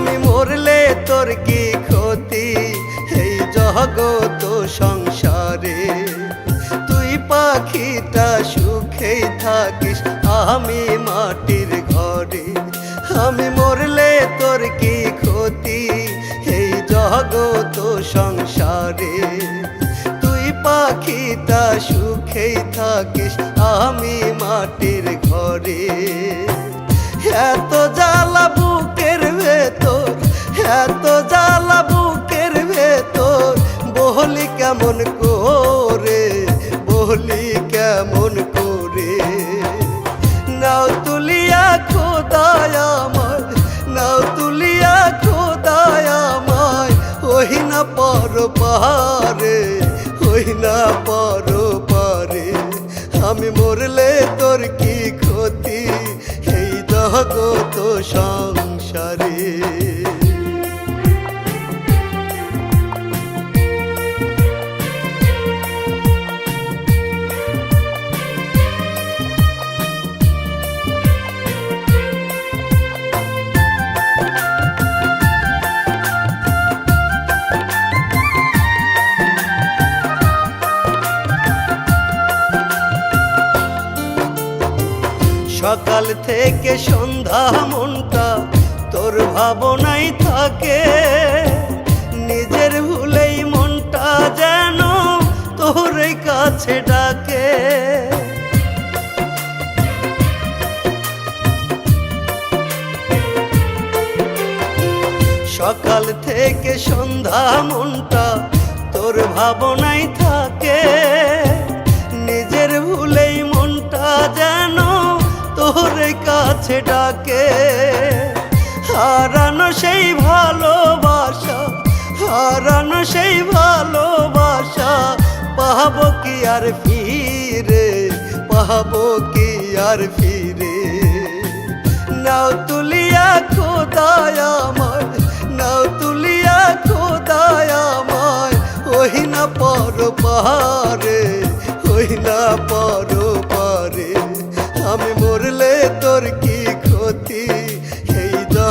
আমি মরলে তোর কি ক্ষতি? এই জগত সংসারে তুই পাখিটা সুখেই থাকিস, আমি মাটির ঘরে। আমি মরলে তোর কি ক্ষতি? এই জগত সংসারে তুই পাখিটা সুখেই থাকিস, আমি কেমন করে বহলি কেমন করে? নাও তুলিয়া খোদায় আমার নাও তুলিয়া খোদায় আমায় ওই না পর পারে ওই না পর পারে আমি মরলে তোর কি ক্ষতি? এই জগত সংসারে সকাল থেকে সন্ধ্যা মনটা তোর ভাবনাই থাকে। নিজের ভুলেই মনটা যেন তোর কাছে ডাকে। সকাল থেকে সন্ধ্যা মনটা তোর ভাবনাই থাকে। কাছে ডাকে হারানো সেই ভালোবাসা, হারানো সেই ভালোবাসা পাবো কি আর ফিরে পাবো কি আর ফিরে? নাও তুলিয়া খোদায় আমার নাও তুলিয়া খোদায় আমার ওই না পর পারে ওই না পারে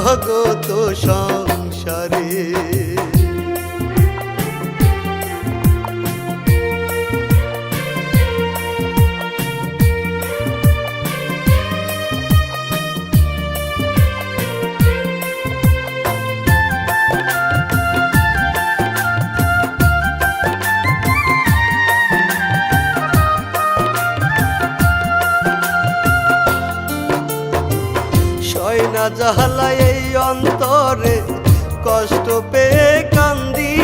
জগত সংসারে। না জাহালা এই অন্তরে, কষ্ট পেয়ে কান্দি।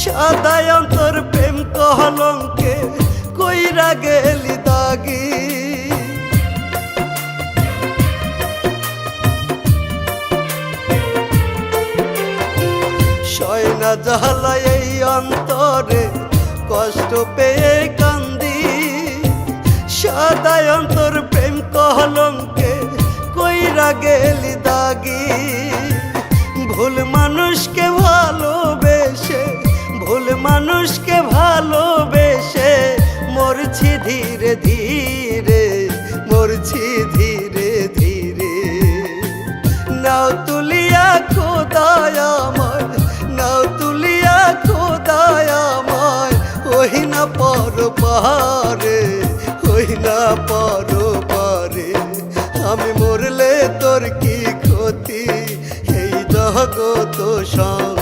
সাদায় অন্তর প্রেম কহলঙ্কে কইরা গেলি দাগি। সয় না জাহালা এই অন্তরে, কষ্ট পেয়ে কান্দি। সাদায় অন্তর প্রেম কহলঙ্কে কইরা গেলি দাগি। ভুল মানুষকে ভালোবেসে, ভুল মানুষকে ভালোবেসে মরছি ধীরে ধীরে, মরছি ধীরে ধীরে। নাও তুলিয়া খোদায় আমার নাও তুলিয়া খোদায় আমার ওই না পর পারে তোর কি ক্ষতি? এই জগত সং